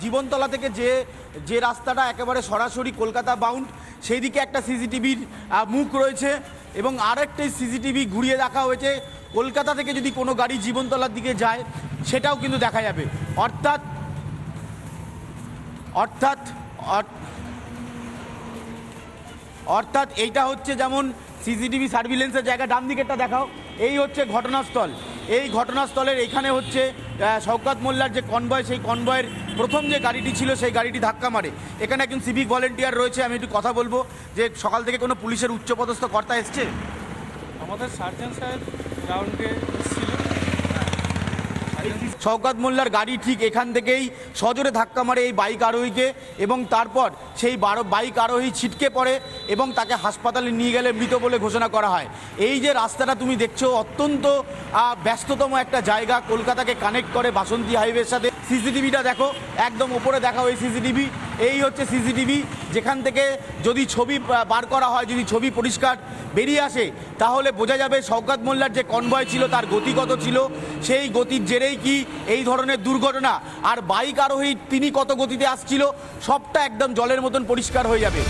জীবনতলা থেকে যে যে রাস্তাটা একেবারে সরাসরি কলকাতা বাউন্ড সেই দিকে একটা সিসিটিভির মুখ রয়েছে এবং আরেকটি সিসিটিভি ঘুরিয়ে দেখা হয়েছে। কলকাতা থেকে যদি কোনো গাড়ি জীবনতলার দিকে যায়, সেটাও কিন্তু দেখা যাবে। অর্থাৎ অর্থাৎ, অর- অর্থাৎ এইটা হচ্ছে যেমন সিসিটিভি সার্ভিলেন্সের জায়গা, ডান দিকেরটা দেখাও। এই হচ্ছে ঘটনাস্থল। এই ঘটনাস্থলের এখানে হচ্ছে শওকত মোল্লার যে কনভয় সেই কনভয়ের প্রথম যে গাড়িটি ছিল সেই গাড়িটি ধাক্কা মারে। এখানে একজন সিভিক ভলেন্টিয়ার রয়েছে আমি একটু কথা বলব যে সকাল থেকে কোনো পুলিশের উচ্চপদস্থ কর্তা এসছে? আমাদের সার্জন সাহেব গ্রাউন্ডে শওকত মোল্লার গাড়ি ঠিক এখান থেকেই সজোরে ধাক্কা মারে এই বাইক আরোহীকে এবং তারপর সেই বারো বাইক আরোহী ছিটকে পড়ে এবং তাকে হাসপাতালে নিয়ে গেলে মৃত বলে ঘোষণা করা হয়। এই যে রাস্তাটা তুমি দেখছ অত্যন্ত ব্যস্ততম একটা জায়গা। কলকাতাকে কানেক্ট করে বাসন্তী হাইওয়ের সাথে। সিসিটিভিটা দেখো, একদম ওপরে দেখা ওই সিসিটিভি। এই হচ্ছে সিসিটিভি, যেখান থেকে যদি ছবি বার করা হয়, যদি ছবি পরিষ্কার বেরিয়ে আসে, তাহলে বোঝা যাবে শওকত মোল্লার যে কনভয় ছিল, তার গতি কত ছিল, সেই গতির জেরেই কি এই ধরনের দুর্ঘটনা। আর বাইক আরোহী, তিনি কত গতিতে আসছিল, সবটা একদম জলের মতন পরিষ্কার হয়ে যাবে।